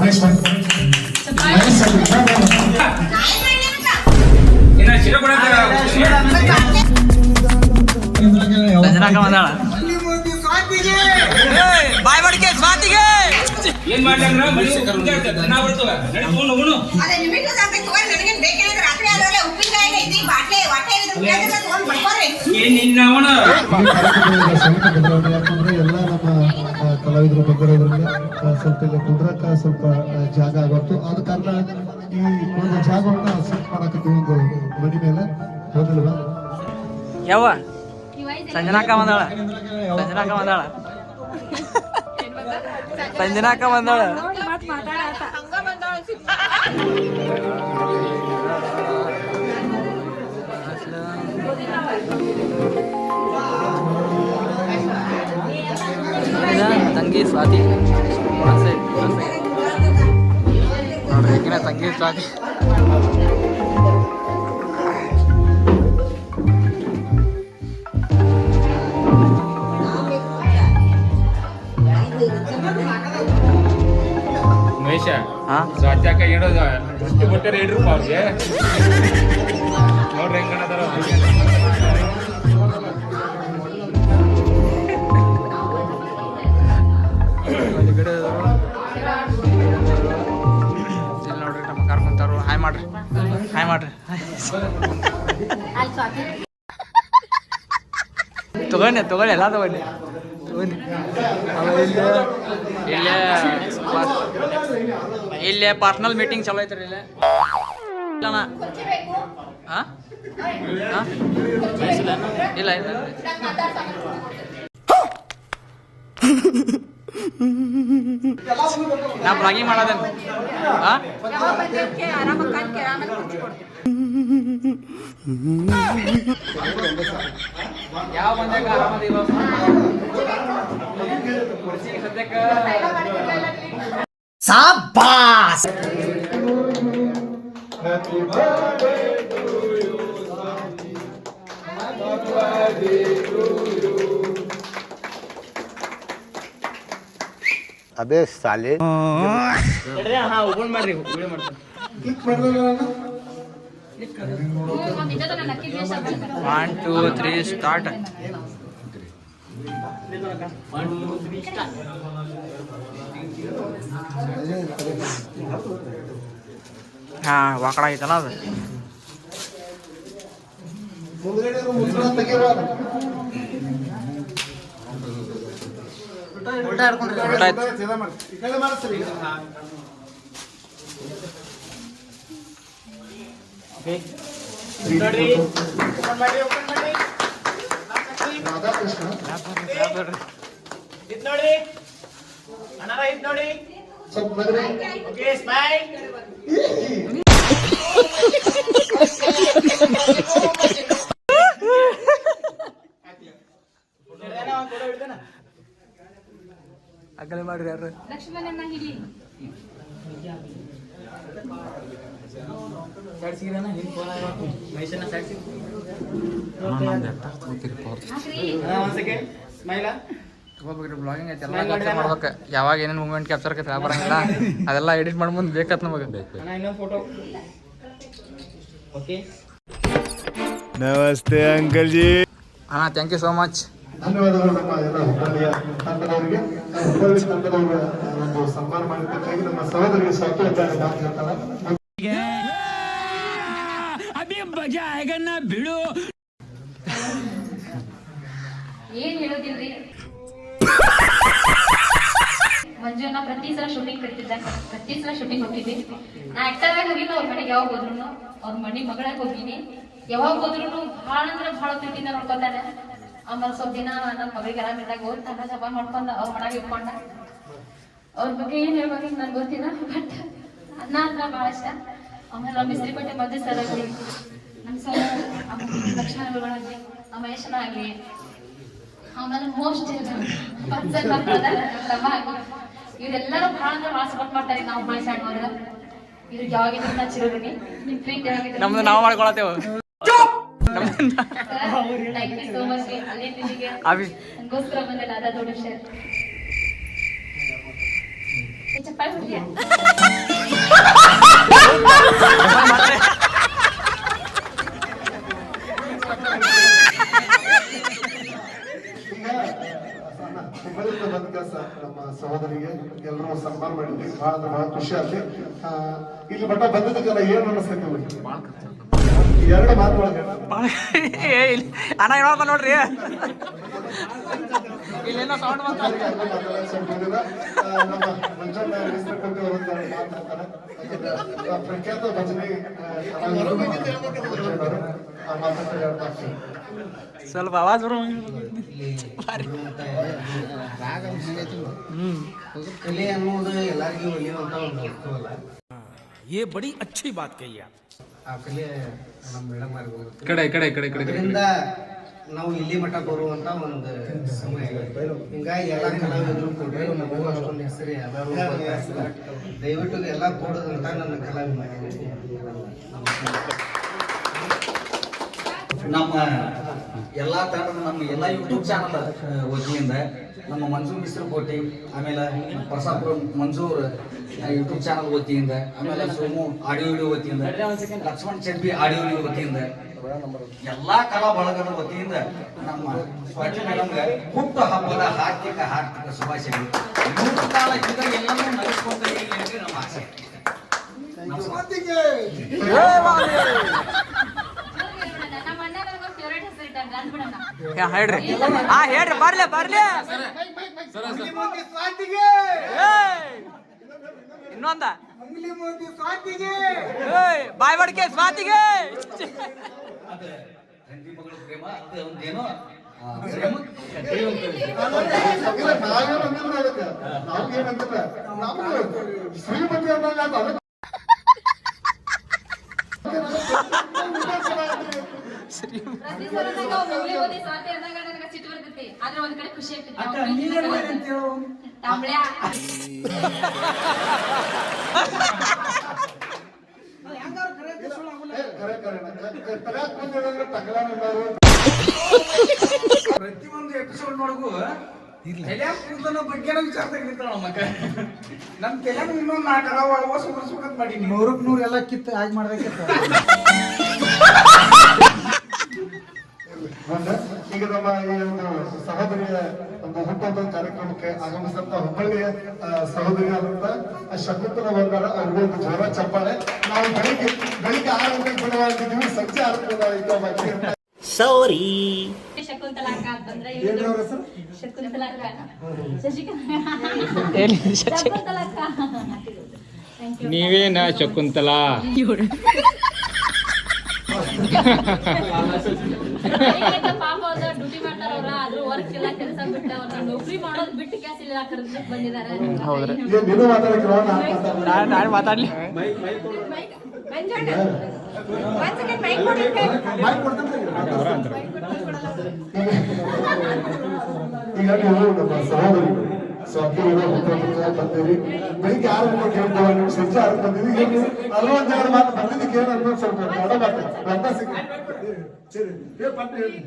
ಮಹೇಶ್ ಬನ್ನಿ. ಮಹೇಶ್ ಬಾ, ಬಾ. ಇನ್ನ ಶಿರ ಬಾಯ್ ಬಡಿಕೆ ಸ್ವಾತಿಗೆ ಏನ್ ಮಾಡ್ಲಂದ್ರ ಮನೆ ದನ ಬರ್ತವ. ನಡಿ ಉಣ್ಣು ಉಣ್ಣು. ಅದೇ ಸಾಕೈತೆ ತಗೋರಿ ನನಗೇನ್ ಬೇಕೇನಿದ್ರೆ ರಾತ್ರಿ ಆದ್ರೆ ಉಪ್ಪಿನಕಾಯಿ ಐತಿ ಬಾಟ್ಲಿ ಹೊಟ್ಟೆ ಉಪ್ಪಿನಕಾಯಿ ತಗೊಂಡ್ ಬರ್ಕೋರಿ ಏನ್ ನಿನ್ನ ಕಲಾವಿದರು ಬಂದಿರೋದ್ರಿಂದ ಸ್ವಲ್ಪ ಇಲ್ಲಿ ಕುಂದ್ರಕ್ಕ ಸ್ವಲ್ಪ ಜಾಗ ಆಗತ್ತು ಆದ ಕಾರಣ ಈ ಒಂದು ಜಾಗವನ್ನ ಸೆಟ್ ಮಾಡಕತ್ತೀವಿ ಒಂದು ಮನೆ ಮೇಲೆ. ಹೌದಿಲ್ವಾ ಯಾವ ಸಂಜನಾಕ ಬಂದಾಳ. ಸಂಜನಾಕ ಬಂದಾಳ. ಸಂಜನಾಕ ಬಂದಾಳ. ತಂಗಿ ಸ್ವಾತಿ ಆಸೆ ಆಸೆ ನೋಡ್ರಿ ಈಗಿನ ತಂಗಿ ಸ್ವಾತಿ ಮಹೇಶ ಹಾ ಸ್ವಾತ್ಯಾಕ ಇಡೋದು ಎಷ್ಟು ಕೊಟ್ಟರೆ ಇಡ್ರಪ್ಪ ಅವ್ರಿಗೆ ನೋಡ್ರಿ ಹೆಂಗ್ ಮಾಡ್ರಿ. ತಗೊಂಡೆ ತಗೊಂಡೆ ಎಲ್ಲ ತಗೊಂಡೆ ತಗೊಂಡೆ ಇಲ್ಲೇ ಇಲ್ಲೇ ಪರ್ಸ್ನಲ್ ಮೀಟಿಂಗ್ ಚಲೋ ಐತ್ರಿ ಇಲ್ಲೇ. ಇಲ್ಲಣ್ಣ. ಹಾಂ ಇಲ್ಲ ಇಲ್ಲ ಇಲ್ಲ. ನಾ ಪ್ರಾಗಿ ಮಾಡದೆ ಸಾಬಾಸ್ Happy birthday to you, Sandy. Happy birthday. Video ಮಾಡ್ತೀನಿ. ಒನ್ ಟೂ ತ್ರೀ ಸ್ಟಾರ್ಟ್ ಹಾ ವಾಕಡ ಐತಲ್ಲ ಅದು? ಊಟ ಆಯ್ತು. ನೋಡಿ ಸ್ವಲ್ಪ ನಗರಿ ನಕಲಿ ಮಾಡ್ರಿ ಯಾರು ಬ್ಲಾಗಿಂಗ್ ಐತೆ? ಎಲ್ಲ ಮಾಡ್ಬೇಕು. ಯಾವಾಗ ಏನೇನು ಮೂಮೆಂಟ್ ಕ್ಯಾಪ್ಚರ್ ಆಕೈತೆ ಬರಂಗಿಲ್ಲ. ಅದೆಲ್ಲ ಎಡಿಟ್ ಮಾಡಿ ಮುಂದೆ ಬೇಕತ್ ನಮಗೆ. ಇನ್ನೊಂದು ನಮಸ್ತೆ ಅಂಕಲ್ ಜಿ ಹಾಂ ಥ್ಯಾಂಕ್ ಯು ಸೋ ಮಚ್ ಧನ್ಯವಾದಗಳು ನಮ್ಮ ಎಲ್ಲ ತಂಡದವರಿಗೆ ಒಂದು ಸನ್ಮಾನ ನಮ್ಮ ಸಾಕು ಅಂತ ಮಾತು ಬಿಡು ಏನ್ ಹೇಳೋದಿಲ್ರಿ? ಮಂಜುನ ಪ್ರತಿ ಸಲ ಶೂಟಿಂಗ್ ಕರಿತಿದ್ದ ಪ್ರತಿ ಸಲ ಶೂಟಿಂಗ್ ಹೋಗಿದ್ದೆ ನಾ ಆಕ್ಟರ್ ಆಗಿ ಹೋಗಿಲ್ಲ, ಅವ್ರ ಮನೆಗೆ ಯಾವಾಗ ಹೋದ್ರು ಅವ್ರ ಮನೆ ಮಗಳಾಗಿ ಹೋಗಿನಿ. ಯಾವಾಗ ಹೋದ್ರು ಭಾಳ ಅಂದ್ರೆ ಭಾಳ ಪ್ರೀತಿಯಿಂದ ನೋಡ್ಕೊತಾನೆ. ಆಮೇಲೆ ಸ್ವಲ್ಪ ದಿನ ನನ್ನ ಮಗಳಿಗೆ ಆರಾಮಿದ್ದಾಗ ಹೋಗಿ ತನ್ನ ಜಪ ಮಾಡ್ಕೊಂಡ ಅವ್ರ ಮನೆಗೆ ಇಟ್ಕೊಂಡ. ಅವ್ರ ಬಗ್ಗೆ ಏನ್ ಹೇಳ್ಬೇಕು ನನ್ಗೆ ಗೊತ್ತಿಲ್ಲ ಬಟ್ ಅನ್ನ ಅಂದ್ರೆ ಭಾಳ ಇಷ್ಟ. ಆಮೇಲೆ ನಮ್ಮ ಪಟ್ಟೆ ಮದುವೆ ಸರ್ ಆಗಲಿ ನಮ್ಮ ಸರ್ ಲಕ್ಷಣಗಳಾಗಲಿ ನಮ್ಮ ಯಶನಾಗಲಿ ಆಮೇಲೆ ಮೋಸ್ಟ್ ಇವರೆಲ್ಲರೂ ಭಾಳ ಅಂದ್ರೆ ಭಾಳ ಸಪೋರ್ಟ್ ಮಾಡ್ತಾರೆ ನಾವು ಹೋದ್ರೆ ಇವ್ರಿಗೆ ಯಾವಾಗಿದ್ರು ನಾ? ಚಿರೋದಿನಿ ನಿಮ್ ಪ್ರೀತಿ ಯಾವಾಗಿದ್ರು ನಮ್ದು ನಾವು ಮಾಡ್ಕೊಳತ್ತೇವೆ. ಅಭಿ ನಮ್ಮ ಸಹೋದರಿಗೆ ಎಲ್ಲರೂ ಸನ್ಮಾನ ಮಾಡಿದ್ವಿ ಬಹಳ ಬಹಳ ಖುಷಿ ಆಗಿ ಇಲ್ಲಿ ಮಠ ಬಂದಿದ್ದಕ್ಕೆಲ್ಲ ಏನ್ ಅನಿಸ್ತೈತಿ ಅಣ್ಣ ಏನಪ್ಪ ನೋಡ್ರಿ ಇಲ್ಲೇನೋ ಸೌಂಡ್ ಬಂತ ನಮ್ಮ ಮಂಜಣ್ಣ ಹೆಸರು ಅವರು ಮಾತಾಡ್ತಾರೆ ಆ, ಪ್ರಖ್ಯಾತ ಭಜನೆ ಆ, ಕಲಾವಿದರು ಮಂಜಣ್ಣವರು. ಆ, ಮಾತಾಡ್ತಾರೆ ಎರಡು ಮಾತು. ಸ್ವಲ್ಪ ಆವಾಜ್ ಬರೋ ಕಲೆ ಅನ್ನೋದು ಎಲ್ಲರಿಗೂ ಒಲಿಯುವಂತ ಒಂದು ವಸ್ತು ಅಲ್ಲ ये बड़ी अच्छी बात कही आप ಆ ಕಲೆ ನಮ್ಮ ಮೇಡಮ್ ಕಡೆ ಕಡೆ ಕಡೆ ಕಡೆ ಅದರಿಂದ ನಾವು ಇಲ್ಲಿ ಮಠ ಬರುವಂತ ಒಂದು ಸಮಯ ಹಿಂಗಾಗಿ ಎಲ್ಲ ಕಲಾವಿದರು ಕೊಡ್ರಿ ನಮಗೂ ಅಷ್ಟೊಂದು ಹೆಸರು ಎಲ್ಲರೂ. ದಯವಿಟ್ಟು ಎಲ್ಲ ಕೊಡೋದಂತ ನನ್ನ ಕಲಾವಿದ ನಮ್ಮ ಎಲ್ಲಾ ತಂಡದ ನಮ್ಮ ಎಲ್ಲ ಯೂಟ್ಯೂಬ್ ಚಾನಲ್ ವತಿಯಿಂದ ನಮ್ಮ ಮಂಜು ಮಿಸ್ರು ಕೋಟಿ ಆಮೇಲೆ ಪ್ರಸಾಪುರ ಮಂಜೂರ್ ಯೂಟ್ಯೂಬ್ ಚಾನಲ್ ವತಿಯಿಂದ ಆಮೇಲೆ ಸೋಮು ಆಡಿಯೋ ವಿಡಿಯೋ ವತಿಯಿಂದ ಲಕ್ಷ್ಮಣ್ ಚೆಟ್ಟಿ ಆಡಿಯೋ ವಿಡಿಯೋ ವತಿಯಿಂದ ಎಲ್ಲಾ ಕಲಾ ಬಳಗದ ವತಿಯಿಂದ ನಮ್ಮ ಸ್ವಾತಿ ಮೇಡಮ್ಗೆ ಹುಟ್ಟು ಹಬ್ಬದ ಹಾರ್ದಿಕ ಹಾರ್ದಿಕ ಶುಭಾಶಯಗಳು ಮೂರು ಕಾಲ ಇದ್ದ ಎಲ್ಲರೂ ನಡೆಸ್ಕೊಂತ ನಮ್ಮ ಆಸೆ ಹೇಳ್ರಿ ಹಾ ಹೇಳ್ರಿ ಬರ್ಲಿ ಬರ್ಲಿ! ಇನ್ನೊಂದ. ಬಾಯ್ ಬಡ್ಕೆ ಸ್ವಾತಿಗೆ. ಅದು ಅಂತ ಹೇಳಿ. ಪ್ರತಿ ಒಂದು ಕರೆ ಪ್ರತಿಯೊಂದು ಎಪಿಸೋಡ್ ನೊಳಗೂ ತಲ್ಯಾಗ ಬಗ್ಗೆ ವಿಚಾರದಾಗ ನಿಂತಾಳ ನಮ್ಮ ಮಕ್ಕ ನಮ್ ತಲ್ಯಾಗ ಇನ್ನೊಂದು ನಾಲ್ಕು ಅದಾವ ಅವ ಸುಗರ್ಸ್ಬೇಕಂತ ಮಾಡೀನಿ ನೂರಕ್ಕೆ ನೂರು ಎಲ್ಲ ಕಿತ್ತು ಆಗಿ ಮಾಡ್ಬೇಕಿತ್ತು ಒಂದು ಈಗ ನಮ್ಮ ಈ ಒಂದು ಸಹೋದರಿಯ ಒಂದು ಹುಟ್ಟುಹಬ್ಬ ಕಾರ್ಯಕ್ರಮಕ್ಕೆ ಆಗಮಿಸಿದಂತ ಹುಬ್ಬಳ್ಳಿಯ ಸಹೋದರಿಯಾದಂತ ಶಕುಂತಲ ಬಂದಾರ ಅವ್ರಿಗೆ ಒಂದು ಜೋರ ಚಪ್ಪಾಳೆ. ನಾವು ಬೆಳಿಗ್ಗೆ ಬೆಳಿಗ್ಗೆ ಆರು ಗಂಟೆಗೆ ಬಿಡುವಾಗಿದ್ದೀವಿ ಸಂಜೆ ಆರು ಗಂಟೆ ಯು ನೀವೇನ ಶಕುಂತಲಾ? ಪಾಪ ಅವ್ರ ಡ್ಯೂಟಿ ಮಾಡ್ತಾರ ಅವ್ರ ಆದ್ರೂ ವರ್ಕ್ ಎಲ್ಲ ಕೆಲಸ ಬಿಟ್ಟ ಅವ್ರನ್ನ ನೌಕರಿ ಮಾಡೋದ್ ಬಿಟ್ಟು ಕ್ಯಾಸ್ ಇಲ್ಲ ಕರೆದಕ್ಕೆ ಬಂದಿದ್ದಾರೆ. ನೀನು ಮಾತಾಡ್ಲಿ. ಮಂಜಣ್ಣ. ಒಂದ್ ಸೆಕೆಂಡ್ ಮೈಕ್ ಕೊಡಿ ಮಾಹಿತಿ ಕೊಡ್ತೇನೆ ಈಗ ನೀವು ನಮ್ಮ ಸಹೋದರಿಗಳು. ಸ್ವಾತಿ ಹುಟ್ಟುಹಬ್ಬಕ್ಕೆ ಬಂದಿರಿ. ಬೆಳಿಗ್ಗೆ ಆರು ಗಂಟೆಗೆ ಹೇಳ್ಬೋದು ನೀವು ಸಂಜೆ ಆರು ಬಂದಿರಿ. ಅರವತ್ತು ಜನ ಮಾತು ಬಂದಿದ್ದಕ್ಕೆ ಏನು ಅನ್ನೋದು ಸ್ವಲ್ಪ ದೊಡ್ಡ ಮಾತು. ರಕ್ತ ಸಿಕ್ಕ. ಸರಿ ಏ ಪಟ್ಟು ಹೇಳಿ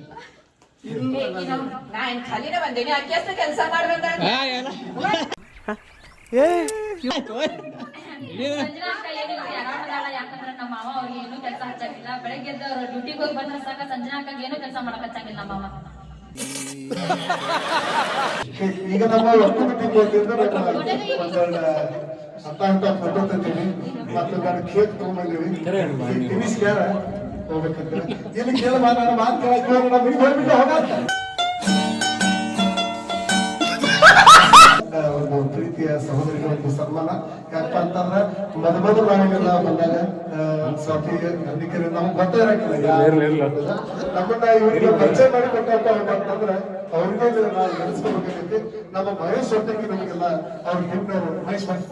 ನಮ್ಮ ಮಾವ ಅವ್ರಿಗೆ ಏನೂ ಕೆಲಸ ಹಚ್ಚಂಗಿಲ್ಲ ಬೆಳಗ್ಗೆ ಎದ್ದು ಅವ್ರ ಡ್ಯೂಟಿಗೆ ಹೋಗಿ ಬಂದ್ರೆ ಸಾಕ ಸಂಜನಾ ಅಕ್ಕ ಏನೂ ಕೆಲಸ ಮಾಡಕ್ ಹಚ್ಚಂಗಿಲ್ಲ ನಮ್ಮ ಮಾವ. ಈಗ ನಮ್ಮ ಒಂದೆರಡು ಅತ್ತ ಅಂತ ಫೋಟೋ ತಂದೀವಿ ಮತ್ತು ನಾನು ಕೇಕ್ ತಗೊಂಡ್ಬಂದೀವಿ ಫಿನಿಶ್ ಹೋಗ್ಬೇಕಂತ ಇಲ್ಲಿ ಕೇಳ ಮಾತಾಡ ಮಾತು ಕೇಳಕ್ಕೆ ಹೋಗಿ ನಮ್ಮ ಮನೆಗೆ ಹೋಗ್ಬಿಟ್ಟು ಹೋಗಾತ ಒಂದು ಪ್ರೀತಿಯ ಸಹೋದರಿಗೆ ಒಂದು ಸನ್ಮಾನ. ಯಾಕಪ್ಪ ಅಂತಂದ್ರೆ ಮೊದ ಮೊದಲು ನಾವೆಲ್ಲ ಬಂದಾಗ ಸ್ವಾತಿ ನಂಬಿಕೆರೆ ನಮ್ಗೆ ಗೊತ್ತೇ ಇರಕ್ಕಿಲ್ಲ. ನಮ್ಮನ್ನ ಇವರಿಗೆ ಪರಿಚಯ ಮಾಡಿ ಕೊಟ್ಟಪ್ಪ ಅಂತಂದ್ರೆ ಅವ್ರಿಗೆ ನಾವು ನಡೆಸ್ಕೋಬೇಕಾಗೈತಿ ನಮ್ಮ ಮಹೇಶ್ ಒಟ್ಟಿಗೆ ನಮಗೆಲ್ಲ ಅವ್ರ ಹಿಂದವರು ಮಹೇಶ್ ಮಹೇಶ್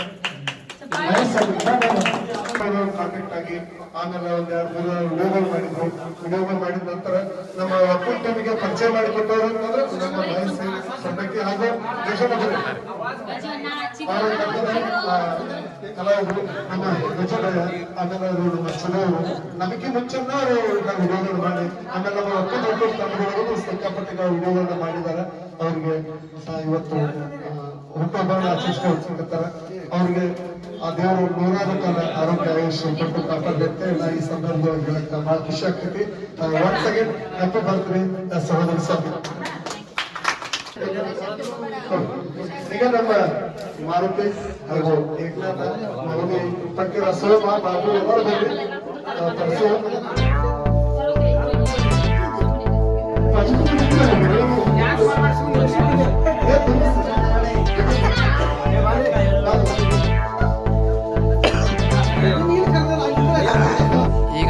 ಕಾಂಟ್ಯಾಕ್ಟ್ ಆಗಿ ಆಮೇಲೆ ಒಂದ್ ವಿಡಿಯೋಗಳು ಮಾಡಿದ್ರು ವಿಡಿಯೋಗಳು ಮಾಡಿದ ನಂತರ ನಮ್ಮ ಟೀಮಿಗೆ ಪರಿಚಯ ಮಾಡಿಕೊಟ್ಟವರು ಅಂತಂದ್ರೆ ನಮ್ಮ ಮಹೇಶ್ ಸೊಂಟಕ್ಕೆ ಹಾಗೂ ಗಜರಾಯ ಆಮೇಲೆ ಅವರು ನಮ್ಮ ಚಲೋರು ನಮಗೆ ಮುಂಚೆನ ಅವರು ವಿಡಿಯೋಗಳು ಮಾಡಿ ಆಮೇಲೆ ನಮ್ಮ ಅಪ್ಪ ಒಕ್ಕೂಟ ತಂಡದವರು ಸಿಕ್ಕಾಪಟ್ಟೆ ವಿಡಿಯೋಗಳನ್ನ ಮಾಡಿದ್ದಾರೆ ಅವರಿಗೆ ಇವತ್ತು ಹುಟ್ಟುಹಬ್ಬ ಆಚರಿಸ್ಕೊಳ್ತಿರ್ತಾರೆ ಅವ್ರಿಗೆ ಆ ದೇವರು ನೂರಾರು ಕಾಲ ಆರೋಗ್ಯ ಆಯುಷ್ಯ ಕೊಟ್ಟು ಕಾಪಾಡಬೇಕು ಎಲ್ಲ ಈ ಸಂದರ್ಭದಲ್ಲಿ ಹೇಳಕ್ಕೆ ಬಹಳ ಖುಷಿ ಆಗ್ತೈತಿ. ಒನ್ಸ್ ಅಗೇನ್ ಹ್ಯಾಪಿ ಬರ್ತ್ಡೇ ಸಹೋದರ ಸರ್ ಈಗ ನಮ್ಮ ಮಾರುತಿ ಹಾಗೂ ಏಕನಾಥ ಮಗನಿ ಪಕ್ಕಿರ ಸೋಮ ಬಾಬು ಎಲ್ಲರೂ ಬಂದು ಆ, ತರಿಸುವ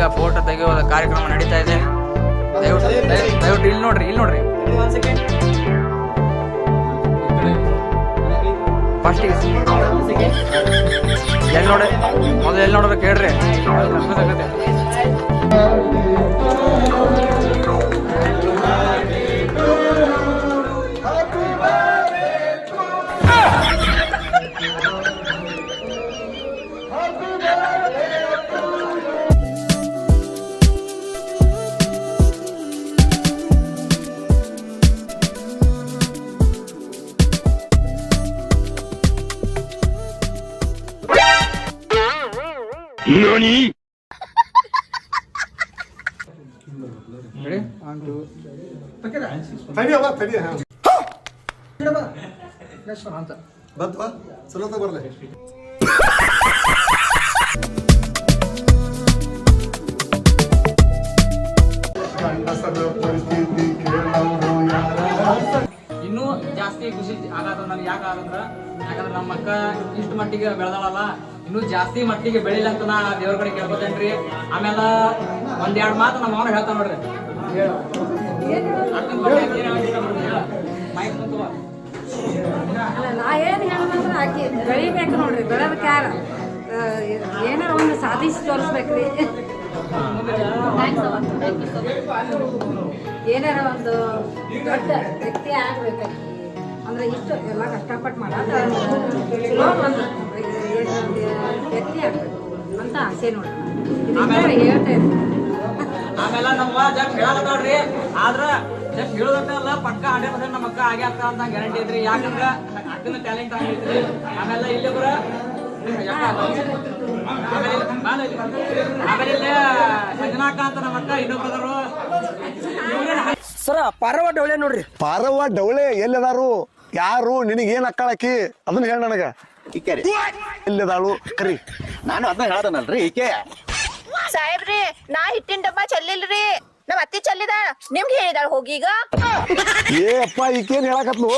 ಈಗ ಫೋಟೋ ತೆಗೆಯುವ ಕಾರ್ಯಕ್ರಮ ನಡೀತಾ ಇದೆ. ದಯವಿಟ್ಟು ದಯ- ದಯವಿಟ್ಟು ಇಲ್ಲಿ ನೋಡ್ರಿ ಇಲ್ಲಿ ನೋಡ್ರಿ. ಫಸ್ಟ್ ಎಲ್ಲಿ ನೋಡಿ ಮೊದಲು ಎಲ್ಲಿ ನೋಡ್ಬೇಕು ಹೇಳ್ರಿ ಆಗತ್ತೆ ರೆಡಿ ಒನ್ ಟು ತಡಿಯವ್ವ ತಡಿಯ ಅಂತ ಬಂತವಾ ಬರ್ಲೆ ಇನ್ನೂ ಜಾಸ್ತಿ ಖುಷಿ ಆಗತ್ತ ನನಗೆ ಯಾಕೆ ಆಗಂದ್ರ ಯಾಕಂದ್ರೆ ನಮ್ಮ ಅಕ್ಕ ಇಷ್ಟು ಮಟ್ಟಿಗೆ ಬೆಳೆದಾಳಲ್ಲ. ಇನ್ನೂ ಜಾಸ್ತಿ ಮಟ್ಟಿಗೆ ಬೆಳಿಲ್ಲ ಅಂತ ನಾ ದೇವ್ರ ಕಡೆ ಕೇಳ್ಕೊತೇನ್ರಿ. ಆಮೇಲೆ ಒಂದೆರಡು ಮಾತು ನಮ್ಮ ಅವನ ಹೇಳ್ತಾನ ನೋಡ್ರಿ. ನಾ ಏನು ಹೇಳೋದಂದ್ರೆ ಆಕಿ ಬೆಳಿಬೇಕು ನೋಡ್ರಿ ಬೆಳೆದಕ್ಕೆ ಯಾರ ಏನಾರ ಒಂದು ಸಾಧಿಸಿ ತೋರಿಸ್ಬೇಕ್ರಿ. ಏನಾರ ಒಂದು ದೊಡ್ಡ ವ್ಯಕ್ತಿ ಆಗ್ಬೇಕು. ಅಂದ್ರೆ ಇಷ್ಟು ಎಲ್ಲ ಕಷ್ಟಪಟ್ಟು ಮಾಡೋದು ವ್ಯಕ್ತಿ ಆಗ್ಬೇಕು. ಅಂತ ಆಸೆ ನೋಡ್ರಿ ಇದನ್ನ ಹೇಳ್ತಾ ಇದ್ದೀನಿ. ಆಮೇಲೆ ನಮ್ಮ ಜಸ್ಟ್ ಹೇಳಕತ್ತಾಳ್ರಿ ಆದ್ರ ಜಸ್ಟ್ ಹೇಳೋದಲ್ಲ ಪಕ್ಕ ಹಂಡ್ರೆಡ್ ಪರ್ಸೆಂಟ್ ನಮ್ಮ ಅಕ್ಕ ಆಗೇ ಆಗ್ತಾವ ಅಂತ ಗ್ಯಾರಂಟಿ ಐತ್ರಿ ಯಾಕಂದ್ರ ಅಕ್ಕನ ಟ್ಯಾಲೆಂಟ್ ಆಗೈತ್ರಿ ಆಮೇಲೆ ಇಲ್ಲಿ ಬರ ಆಮೇಲೆ ಇಲ್ಲಿ. ಸಂಜನಾಕ ಅಂತ ನಮ್ಮ ಅಕ್ಕ ಇನ್ನೊಬ್ಬರು. ಸರ ಪಾರವ ಡೌಳೆ ನೋಡ್ರಿ. ಪಾರವ್ವ ಡೌಳೆ ಎಲ್ಲದಾರು? ಯಾರು? ನಿನಗೇನ್ ಅಕ್ಕಳಕಿ ಅದನ್ನ ಹೇಳ ನನಗ. ಈಕೆ ಇಲ್ಲದಾಳು ಕರಿ. ನಾನು ಅದನ್ನ ಹೇಳ್ದನಲ್ರಿ ಈಕೆ. ಸಾಹೇಬ್ರಿ ನಾ ಹಿಟ್ಟಿನ ಡಬ್ಬ ಚೆಲ್ಲಿಲ್ರಿ. ನಮ್ಮ ಅತ್ತಿ ಚೆಲ್ಲಿದ. ನಿಮ್ಗೆ ಹೇಳಿದಾಳ ಹೋಗಿ ಈಗ ಏ ಅಪ್ಪ ಈಕೇನ್ ಹೇಳಕತ್ಲು?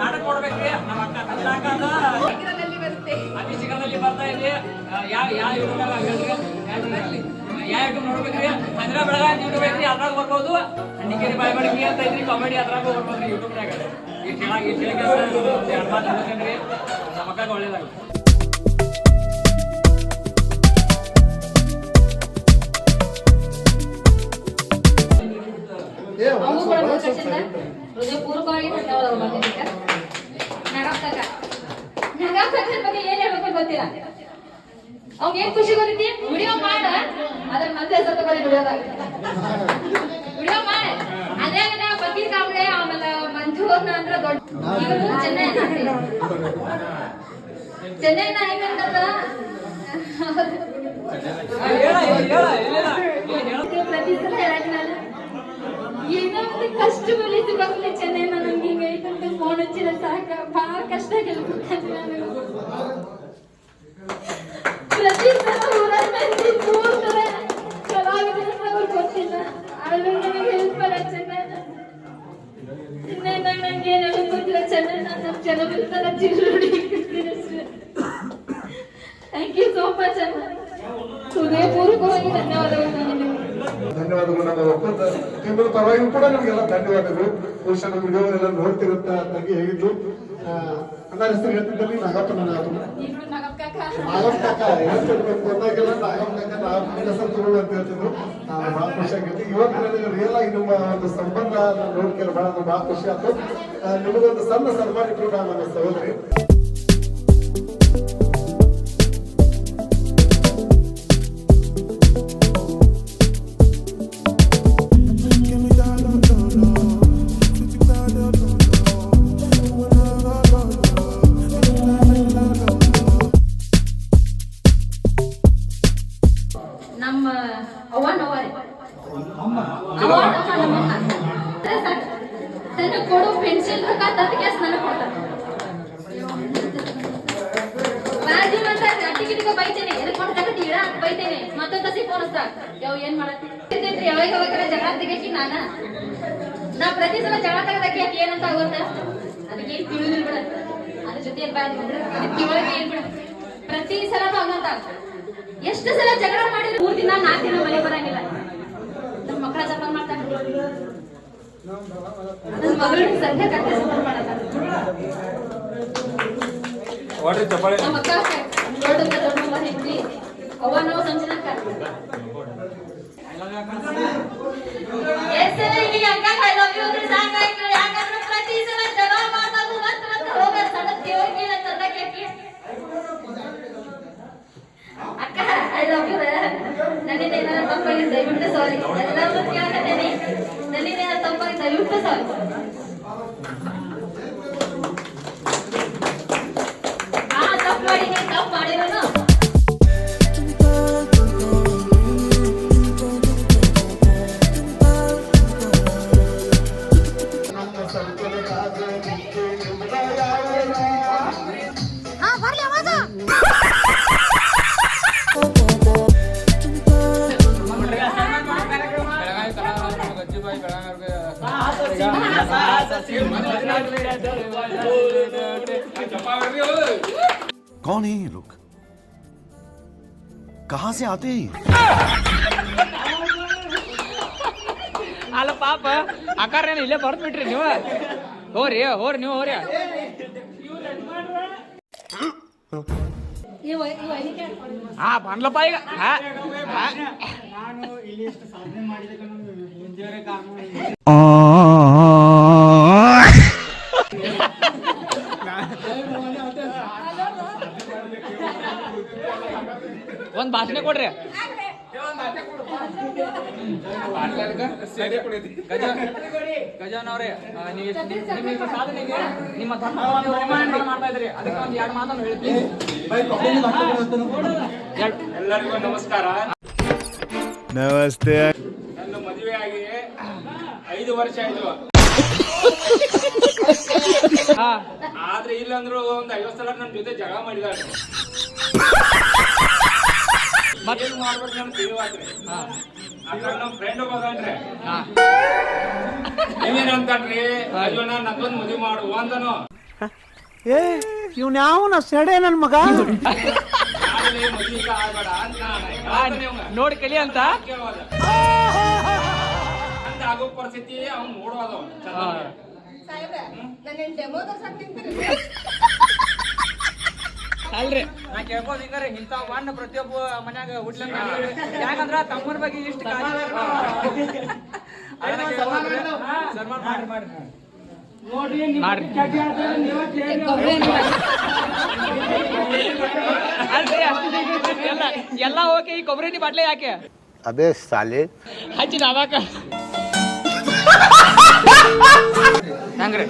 ನಾಟಕ ನೋಡ್ಬೇಕ್ರಿ ನಮ್ಮ ಅಕ್ಕ ಅತಿ ಶೀಘ್ರದಲ್ಲಿ ಬರ್ತಾ ಇದೆ. ಯಾವ ಯಾವ ಯೂಟ್ಯೂಬ್ ಹೇಳ್ರಿ ಯಾವ ಯೂಟ್ಯೂಬ್ ನೋಡ್ಬೇಕ್ರಿ? ಅಂದ್ರೆ ಬೆಳಗಾವಿ ಯೂಟ್ಯೂಬ್ ಐತ್ರಿ ಅದ್ರಾಗ ಬರ್ಬೋದು ಹಣ್ಣಿಕೇರಿ ಬಾಯ್ ಬಡಿಗೆ ಅಂತ ಐತ್ರಿ ಕಾಮಿಡಿ ಅದ್ರಾಗ ಬರ್ಬೋದ್ರಿ ಯೂಟ್ಯೂಬ್ನಾಗ ಈ ಚೆನ್ನಾಗಿ ಈ ಕೆಳಗೆ ಎರಡು ಮಾತು ಹೇಳ್ಬೇಕಂದ್ರಿ ನಮ್ಮ ಅವನು ಕೂಡ ಹೃದಯಪೂರ್ವಕವಾಗಿ ಧನ್ಯವಾದಗಳು ಬಂದಿದ್ದಕ್ಕೆ ನಗಾಪ್ತಕ ನಗಾಪ್ತಕನ ಬಗ್ಗೆ ಏನ್ ಹೇಳ್ಬೇಕು ಗೊತ್ತಿಲ್ಲ. ಅವ್ನ್ ಏನ್ ಖುಷಿ ಗೊತ್ತೈತಿ? ವಿಡಿಯೋ ಮಾಡ. ಅದ್ರ ಮಂದಿ ಹೆಸರು ವಿಡಿಯೋ ಮಾಡ. ಅದ್ರಾಗ ನಾ ಬಗ್ಗೆ ಕಾಂಬ್ಳೆ ಆಮೇಲೆ ಮಂಜೂರ್ನ ಅಂದ್ರ ದೊಡ್ಡ ಚೆನ್ನೈ ಪ್ರತಿ ಸಲ ನಾನು ಏನೋ ಕಷ್ಟ ಬಲಿತು ಬರ್ಲಿ ಚೆನ್ನೈ ನನಗೆ ಹಿಂಗೈತಂತ ಫೋನ್ ಹಚ್ಚಿದ ಸಾಕ. ಬಹಳ ಕಷ್ಟ ಗೆಲ್ಬೇಕಂದ್ರೆ ನಾನು ಪ್ರತಿ ಸಲ ಊರಾಗ ಮಂದಿ ಕೂಡ್ತಾರೆ ಕಲಾವಿದ್ರು ಅವ್ರಿಗೆ ಗೊತ್ತಿಲ್ಲ ಆದ್ರೂ ನನಗೆ ಹೆಲ್ಪ್ ಮಾಡ ಚೆನ್ನೈ ಚೆನ್ನೈ ನಂಗೆ ಏನೆಲ್ಲ ಗೊತ್ತಿಲ್ಲ ಚೆನ್ನೈ ನಾನು ಜನ ಬರ್ತಾರ ಚಿರುಡಿ ಥ್ಯಾಂಕ್ ಯು ಸೋ ಮಚ್ ಅಣ್ಣ ಹೃದಯಪೂರ್ವಕವಾಗಿ ಧನ್ಯವಾದಗಳು ನಾನು ನಿಮಗೆ ಧನ್ಯವಾದಗಳು ನಮ್ಮ ಒಪ್ಪಂದ ತಿಂಗಳ ಪರವಾಗಿ ಕೂಡ ನಿಮಗೆಲ್ಲ ಧನ್ಯವಾದಗಳು. ಬಹುಶಃ ನಮ್ಮ ವಿಡಿಯೋ ಎಲ್ಲ ನೋಡ್ತಿರುತ್ತ ತಂಗಿ ಹೇಳಿದ್ದು. ಆ, ಅಣ್ಣ ಹೆಸರು ಹೇಳ್ತಿದ್ದಲ್ಲಿ ನಾಗಪ್ಪ ನನ್ನ ನಾಗಪ್ಪ ಕಾಕ ಹೇಳ್ತಿರ್ಬೇಕು ಬಂದಾಗೆಲ್ಲ ನಾಗಪ್ಪ ಕಾಕ ನನ್ನ ಹೆಸರು ತಗೊಳ್ಳು ಅಂತ ಹೇಳ್ತಿದ್ರು. ನಾನು ಬಹಳ ಖುಷಿ ಆಗೈತಿ ಇವತ್ತು ನನಗೆ ರಿಯಲ್ ಆಗಿ ನಿಮ್ಮ ಒಂದು ಸಂಬಂಧ ನೋಡ್ಕೆಲ್ಲ ಬಹಳ ಬಹಳ ಖುಷಿ ಆಯ್ತು ನಿಮಗೊಂದು ಸಣ್ಣ ಸನ್ಮಾನ ನನ್ನ ಸಹೋದರಿ. ನನಗ್ ಕೊಡು ಪೆನ್ಸಿಲ್ ತಂದ್ ಗ್ಯಾಸ್ ನನಗೆ ಕೊಡ್ತಾರೆ ಬಾಜಿ ಅಟ್ಟಿಗೆ ಅಟ್ಟಿಗಿಟ್ಟಿಗೆ ಬೈತೇನೆ. ಎದಕ್ ಮಾಡ್ತಕ್ಕಂತ ಇಡ ಬೈತೇನೆ. ಮತ್ತೊಂದ್ ತಸಿ ಫೋನ್ ಯಾವ ಏನ್ ಮಾಡತ್ತಿ? ಯಾವಾಗ ಯಾವಾಗ ಜಗಳ ತೆಗಿಯಕಿ ನಾನ? ನಾ ಪ್ರತಿ ಸಲ ಜಗಳ ತೆಗೆದಕ್ಕೆ ಯಾಕೆ ಏನಂತ ಗೊತ್ತ? ಅದಕ್ಕೆ ಏನ್ ತಿಳಿದಿಲ್ಲ ಬಿಡ. ಅದ್ರ ಜೊತೆ ಬಾಯ್ ತಿಳಕ್ಕೆ ಏನ್ ಬಿಡ. ಪ್ರತಿ ಸಲ ಹಂಗಂತ. ಎಷ್ಟು ಸಲ ಜಗಳ ಮಾಡಿದ್ರು ಮೂರ್ ದಿನ ನಾಲ್ಕು ದಿನ ಮನೆ ಬರಂಗಿಲ್ಲ. ನಮ್ಮ ಮಕ್ಕಳ ಜಪಾನ್ ಮಾಡ್ತಾರೆ ಹೊಡ್ರಿ ಚಪ್ಪಾಳೆ. ನಮ್ಮ ಅಕ್ಕ कहां से आते हैं ये? ಅಲ್ಲ ಪಾಪ ಅಕ್ಕಾರೇನು ಇಲ್ಲೇ ಬರ್ದ್ ಬಿಟ್ರಿ ನೀವು ಹೋರಿ ಹೋರಿ ನೀವು ಹೋರಿ ಹಾ ಬಂದ್ಲಪ್ಪ ಈಗ ಹಾ ಹಾ ಒಂದ್ ಭಾಷಣ ಕೊಡ್ರಿ. ಗಜಾನ್ ಅವ್ರೆ ನೀವು ನಿಮ್ಮ ಸಾಧನೆಗೆ ನಿಮ್ಮ ಧರ್ಮವನ್ನು ಹೇಳ್ತೀನಿ ಎಲ್ಲರಿಗೂ ನಮಸ್ಕಾರ. ನಮಸ್ತೆ. ನನ್ನ ಮದುವೆ ಆಗಿ ಐದು ವರ್ಷ ಆಯ್ತು. ಆದ್ರೆ ಇಲ್ಲಂದ್ರು ಒಂದು ಐವತ್ತು ಸಲ ನನ್ನ ಜೊತೆ ಜಗಳ ಮಾಡಿದಾರೆ. ಮಾಡಿದಾರೆ ಏನ್ ಮಾಡ್ಬೇಕು ನನ್ ತಿಳಿವಾತ್ರಿ ಹಾ. ಅಕ್ಕ ನಮ್ ಫ್ರೆಂಡ್ ಒಬ್ಬಗನ್ರಿ ಹಾ. ನೀವೇನಂತಾನ್ರಿ ಅಯ್ಯೋ ನಾನ್ ನಂದೊಂದ್ ಮದುವೆ ಮಾಡು ಅಂತನು ಇವ್ನ್ಯಾವನ ಸೆಡೆ ನನ್ ಮಗ? ಆಗಲೇ ಮದುವೆ ಈಗ ಆಗ್ಬೇಡ ಅಂತ ನಾನು ಹೇಳ್ತಾನೆ ಅವ್ನ. ನೋಡಿ ಕಲಿ ಅಂತ. ಕೇಳೋದ. ಅಂತ ಆಗೋ ಪರಿಸ್ಥಿತಿ ಅವ್ನ್ ಡೆಮೋ ಅವ್ನು ಹಾ. ಅಲ್ರಿ. ನಾ ಕೇಳ್ಬೋದು ಹಿಂಗಾರೆ ಇಂಥ ಬಣ್ಣ ಪ್ರತಿಯೊಬ್ಬ ಮನ್ಯಾಗ ಹುಡ್ಲ ಯಾಕಂದ್ರ ತಮ್ಮನ ಬಗ್ಗೆ ಇಷ್ಟು. ಸನ್ಮಾನ ಅಲ್ರಿ ಅಷ್ಟು ಎಲ್ಲ ಎಲ್ಲ ಓಕೆ ಈ ಕೊಬ್ಬರಿ ಎಣ್ಣೆ ಬಾಟ್ಲೆ ಯಾಕೆ? ಅದೇ ಸಾಲಿ. ಹಚ್ಚಿ ನಾವಾಕ ಹೆಂಗ್ರಿ?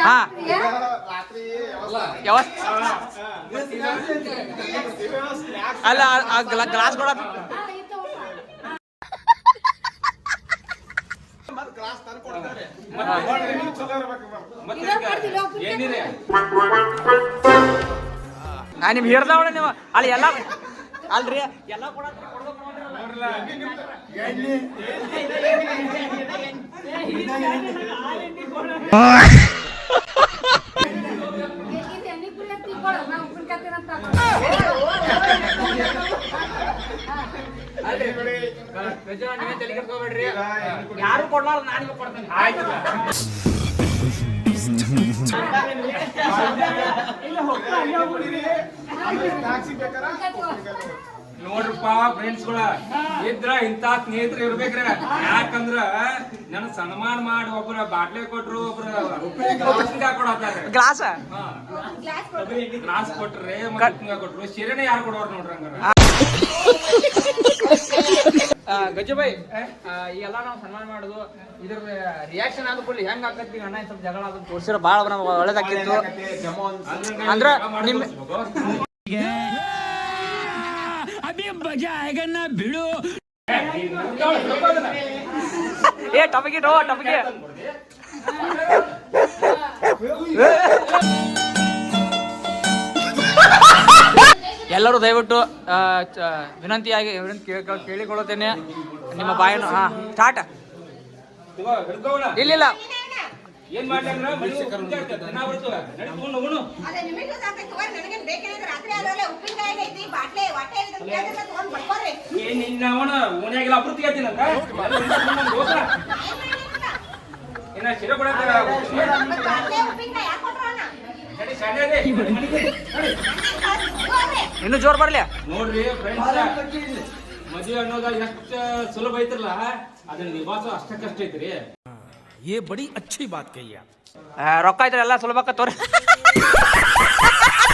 ಹಾ. ಅಲ್ಲ ಆ ಗ್ಲಾಸ್ ಕೊಡ ಏನಿದೆ? ನಾ ನಿಮ್ ಹಿರ್ದವಳ ನೀವು. ಅಲ್ಲಿ ಎಲ್ಲ ಅಲ್ರಿ? ಎಲ್ಲ ಕೊಡ ಯಾರು ಕೊಡ್ಲಾರ ನಾನು ಕೊಡ್ತೇನೆ ಆಯ್ತು ನೋಡ್ರಪ್ಪ ಫ್ರೆಂಡ್ಸ್ಗಳ ಇದ್ರ ಇಂತ ಸ್ನೇಹಿತರು ಇರ್ಬೇಕ್ರ. ಯಾಕಂದ್ರ ನನ್ ಸನ್ಮಾನ ಮಾಡಿ ಒಬ್ರ ಬಾಟ್ಲೆ ಕೊಟ್ರು ಒಬ್ರ ಗ್ಲಾಸ್ ಗ್ಲಾಸ ಗ್ಲಾಸ್ ಕೊಟ್ರೆ. ಕೊಟ್ರು ಶಿರಣೆ ಯಾರು ಕೊಡೋರ್ ನೋಡ್ರಿ ಹಂಗಾರ. ಗಜಬೈ ಎಲ್ಲ ನಾವು ಸನ್ಮಾನ ಮಾಡೋದು ಇದ್ರ ರಿಯಾಕ್ಷನ್ ಆದ ಕೂಡಲೇ. ಹೆಂಗ್ ಆಕತ್ತಿ ಅಣ್ಣ ಸ್ವಲ್ಪ ಜಗಳ ಅದನ್ನ ತೋರಿಸಿರ. ಭಾಳ ಒಳ್ಳೇದಾಕಿತ್ತು ಅಂದ್ರ ನಿಮ್ ಏ ಟಮಗಿ ನೋ ಟಪಗಿ ಎಲ್ಲರೂ ದಯವಿಟ್ಟು ವಿನಂತಿಯಾಗಿ ವಿನಂತಿ ಕೇಳ್ಕೊ- ಕೇಳಿಕೊಳ್ಳುತ್ತೇನೆ. ನಿಮ್ಮ ಬಾಯನ್ನು ಹಾ, ಸ್ಟಾರ್ಟ್. ಇಲ್ಲ. ಏನ್ ಮಾಡ್ಲಿ ಮನುಷ್ಯ ಮನೆ ಉಪ್ಪಿನ್ಕಾಯಿ ಇರ್ತೈತೆ, ದಿನಾ ಬರ್ತವೆ. ನಡಿ ತಗೊಂಡ್ ಹೋಗುಣು. ಅದೇ ನಿಮಗೆ ಸಾಕೈತೆ ನನಗೇನು ಬೇಕೇನಂದ್ರೆ ರಾತ್ರಿ ಆದ್ರಲ್ಲ ಉಪ್ಪಿನಕಾಯಿ ಐತಿ ಬಾಟ್ಲೆ ಹೊಟ್ಟೆ ಐತಿ ಅಂತ ಕೇಳಿದ್ರೆ ತಗೊಂಡ್ ಬರ್ಕೋರಿ. ಏನ್ ನಿನ್ನ ಅವನ ಹೇಳ್ತೀನಂತ? ಇನ್ನ ಶಿರ. ಇನ್ನು ಜೋರ್ ಬರ್ಲಿ. ನೋಡ್ರಿ ಫ್ರೆಂಡ್ಸ್ ಮದುವೆ ಅನ್ನೋದ ಎಷ್ಟ ಸುಲಭ ಐತ್ರಲ್ಲ? ಅದನ್ನ ನಿವಾಸ ಅಷ್ಟ ಕಷ್ಟ ಐತ್ರಿ. ये बड़ी अच्छी बात कही आप। रोका इधर अल्लाह सुलभा का तोरे।